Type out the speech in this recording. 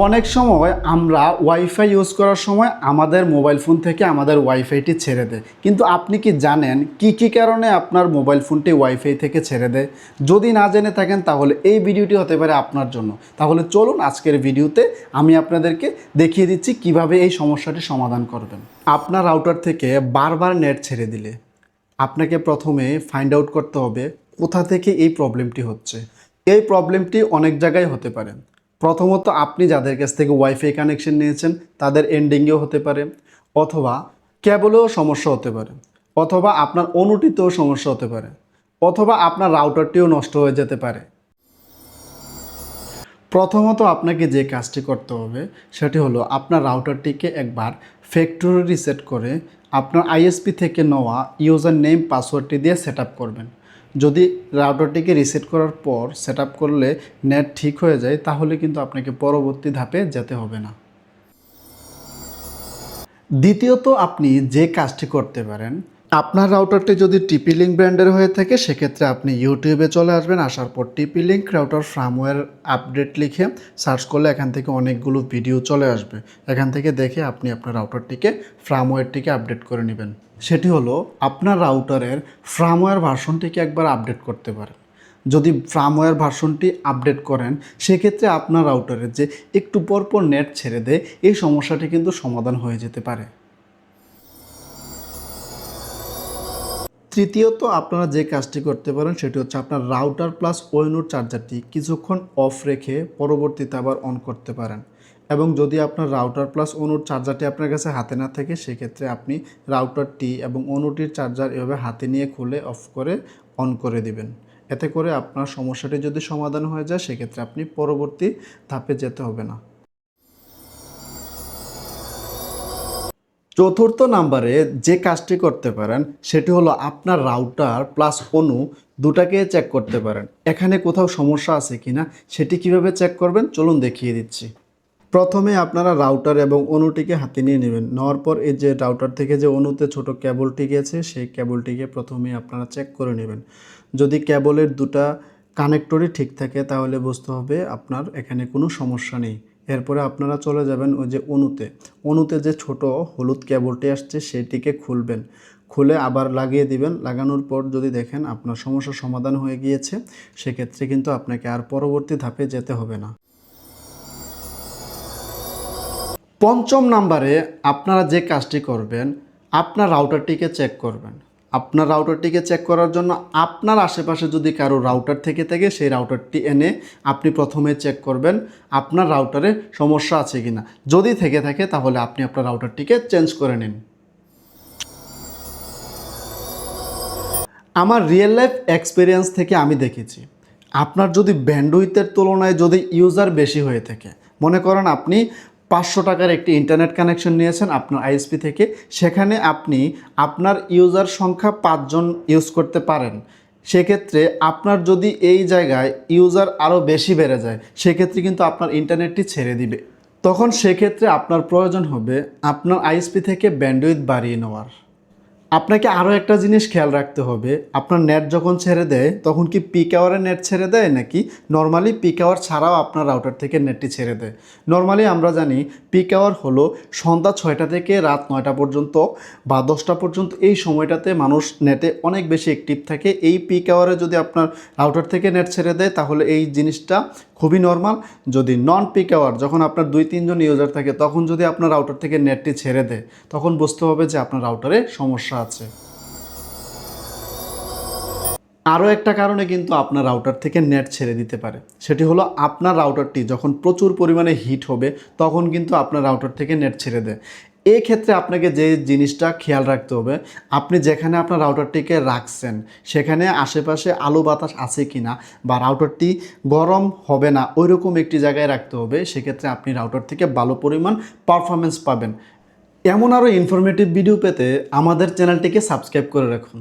অনেক সময় আমরা ওয়াইফাই ইউজ করার সময় আমাদের মোবাইল ফোন থেকে আমাদের ওয়াইফাইটি ছেড়ে দেয়। কিন্তু আপনি কি জানেন কি কি কারণে আপনার মোবাইল ফোনটি ওয়াইফাই থেকে ছেড়ে দেয়? যদি না জেনে থাকেন তাহলে এই ভিডিওটি হতে পারে আপনার জন্য। তাহলে চলুন আজকের ভিডিওতে আমি আপনাদেরকে দেখিয়ে দিচ্ছি কীভাবে এই সমস্যাটি সমাধান করবেন। আপনার রাউটার থেকে বারবার নেট ছেড়ে দিলে আপনাকে প্রথমে ফাইন্ড আউট করতে হবে কোথা থেকে এই প্রবলেমটি হচ্ছে। এই প্রবলেমটি অনেক জায়গায় হতে পারে। প্রথমত আপনি যাদের কাছ থেকে ওয়াইফাই কানেকশন নিয়েছেন, তাদের এন্ডিংয়েও হতে পারে, অথবা কেবলেও সমস্যা হতে পারে, অথবা আপনার অনুটিতেও সমস্যা হতে পারে, অথবা আপনার রাউটারটিও নষ্ট হয়ে যেতে পারে। প্রথমত আপনাকে যে কাজটি করতে হবে, সেটি হলো আপনার রাউটারটিকে একবার ফ্যাক্টরি রিসেট করে আপনার আইএসপি থেকে নেওয়া ইউজার নেম পাসওয়ার্ডটি দিয়ে সেট করবেন। যদি রাউটারটিকে রিসেট করার পর সেট করলে নেট ঠিক হয়ে যায়, তাহলে কিন্তু আপনাকে পরবর্তী ধাপে যেতে হবে না। দ্বিতীয়ত, আপনি যে কাজটি করতে পারেন আপনার রাউটারটি যদি টিপি লিঙ্ক ব্র্যান্ডের হয়ে থাকে, সেক্ষেত্রে আপনি ইউটিউবে চলে আসবেন, আসার পর TP Link router firmware update লিখে সার্চ করলে এখান থেকে অনেকগুলো ভিডিও চলে আসবে। এখান থেকে দেখে আপনি আপনার রাউটারটিকে ফার্মওয়্যারটিকে আপডেট করে নেবেন। সেটি হলো, আপনার রাউটারের ফার্মওয়্যার ভার্সনটিকে একবার আপডেট করতে পারেন। যদি ফার্মওয়্যার ভার্সনটি আপডেট করেন, সেক্ষেত্রে আপনার রাউটারের যে একটু পর পর নেট ছেড়ে দেয়, এই সমস্যাটি কিন্তু সমাধান হয়ে যেতে পারে। তৃতীয়ত আপনারা যে কাজটি করতে পারেন সেটি হচ্ছে আপনার রাউটার প্লাস ওয়েনুর চার্জারটি কিছুক্ষণ অফ রেখে পরবর্তীতে আবার অন করতে পারেন। এবং যদি আপনার রাউটার প্লাস অনুর চার্জারটি আপনার কাছে হাতে না থাকে, সেক্ষেত্রে আপনি রাউটারটি এবং অনুটির চার্জার এভাবে হাতে নিয়ে খুলে অফ করে অন করে দিবেন। এতে করে আপনার সমস্যাটি যদি সমাধান হয়ে যায়, সেক্ষেত্রে আপনি পরবর্তী ধাপে যেতে হবে না। চতুর্থ নাম্বারে যে কাজটি করতে পারেন, সেটি হলো আপনার রাউটার প্লাস অনু দুটাকে চেক করতে পারেন। এখানে কোথাও সমস্যা আছে কিনা, সেটি কীভাবে চেক করবেন, চলুন দেখিয়ে দিচ্ছি। প্রথমে আপনারা রাউটার এবং অনুটিকে হাতে নিয়ে নেবেন। নেওয়ার পর এই যে রাউটার থেকে যে অনুতে ছোট কেবলটি গেছে, সেই কেবলটিকে প্রথমে আপনারা চেক করে নেবেন। যদি কেবলের দুটা কানেক্টরই ঠিক থাকে, তাহলে বুঝতে হবে আপনার এখানে কোনো সমস্যা নেই। এরপরে আপনারা চলে যাবেন ওই যে অনুতে অনুতে যে ছোট হলুদ কেবলটি আসছে, সেটিকে খুলবেন। খুলে আবার লাগিয়ে দিবেন। লাগানোর পর যদি দেখেন আপনার সমস্যার সমাধান হয়ে গিয়েছে, সেক্ষেত্রে কিন্তু আপনাকে আর পরবর্তী ধাপে যেতে হবে না। পঞ্চম নাম্বারে আপনারা যে কাজটি করবেন, আপনার রাউটারটিকে চেক করবেন। আপনার রাউটারটিকে চেক করার জন্য আপনার আশেপাশে যদি কারও রাউটার থেকে থাকে, সেই রাউটারটি এনে আপনি প্রথমে চেক করবেন আপনার রাউটারে সমস্যা আছে কি না যদি থেকে থাকে, তাহলে আপনি আপনার রাউটারটিকে চেঞ্জ করে নিন। আমার রিয়েল লাইফ এক্সপিরিয়েন্স থেকে আমি দেখেছি, আপনার যদি ব্যান্ডউইথের তুলনায় যদি ইউজার বেশি হয়ে থাকে, মনে করেন আপনি পাঁচশো টাকার একটি ইন্টারনেট কানেকশন নিয়েছেন আপনার আইএসপি থেকে। সেখানে আপনি আপনার ইউজার সংখ্যা পাঁচজন ইউজ করতে পারেন। সেক্ষেত্রে আপনার যদি এই জায়গায় ইউজার আরও বেশি বেড়ে যায়, সেক্ষেত্রে কিন্তু আপনার ইন্টারনেটটি ছেড়ে দিবে। তখন সেক্ষেত্রে আপনার প্রয়োজন হবে আপনার আইএসপি থেকে ব্যান্ডউইথ বাড়িয়ে নেওয়ার। আপনাকে আরও একটা জিনিস খেয়াল রাখতে হবে। আপনার নেট যখন ছেড়ে দেয়, তখন কি পিক আওয়ারে নেট ছেড়ে দেয় নাকি নর্মালি পিক আওয়ার ছাড়াও আপনার রাউটার থেকে নেটটি ছেড়ে দেয়? নর্মালি আমরা জানি পিক আওয়ার হলো সন্ধ্যা ছয়টা থেকে রাত নয়টা পর্যন্ত বা দশটা পর্যন্ত। এই সময়টাতে মানুষ নেটে অনেক বেশি অ্যাক্টিভ থাকে। এই পিক আওয়ারে যদি আপনার রাউটার থেকে নেট ছেড়ে দেয়, তাহলে এই জিনিসটা খুবই নর্মাল যদি নন পিক আওয়ার যখন আপনার দুই, তিনজন ইউজার থাকে, তখন যদি আপনার রাউটার থেকে নেটটি ছেড়ে দেয়, তখন বুঝতে হবে যে আপনার রাউটারে সমস্যা আছে। আরও একটা কারণে কিন্তু আপনার রাউটার থেকে নেট ছেড়ে দিতে পারে। সেটি হলো আপনার রাউটারটি যখন প্রচুর পরিমাণে হিট হবে, তখন কিন্তু আপনার রাউটার থেকে নেট ছেড়ে দেয়। এই ক্ষেত্রে আপনাকে যে জিনিসটা খেয়াল রাখতে হবে, আপনি যেখানে আপনার রাউটারটিকে রাখছেন, সেখানে আশেপাশে আলো বাতাস আছে কি না বা রাউটারটি গরম হবে না ওই রকম একটি জায়গায় রাখতে হবে, সেক্ষেত্রে আপনি রাউটার থেকে ভালো পরিমাণ পারফরমেন্স পাবেন। এমন আরও ইনফরমেটিভ ভিডিও পেতে আমাদের চ্যানেলটিকে সাবস্ক্রাইব করে রাখুন।